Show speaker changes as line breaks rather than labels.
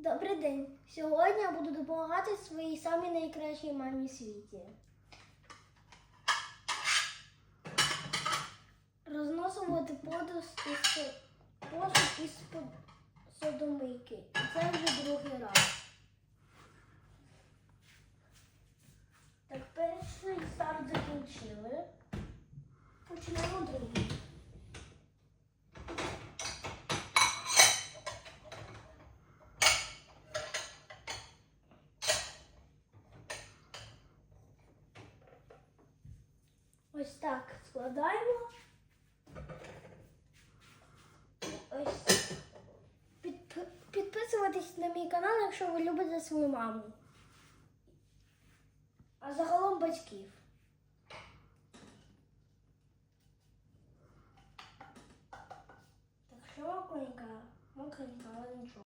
Добрий день. Сьогодні я буду допомагати своїй самій найкращій мамі в світі. Розносувати подус із посуд із посудомийки. І це вже другий раз. Так, перший старт закінчили. Почнемо другий. Ось так складаємо. Ось. Підп- Підписуйтесь на мій канал, якщо ви любите свою маму. А загалом батьків. Так що мокренька, мокренька, але нічого.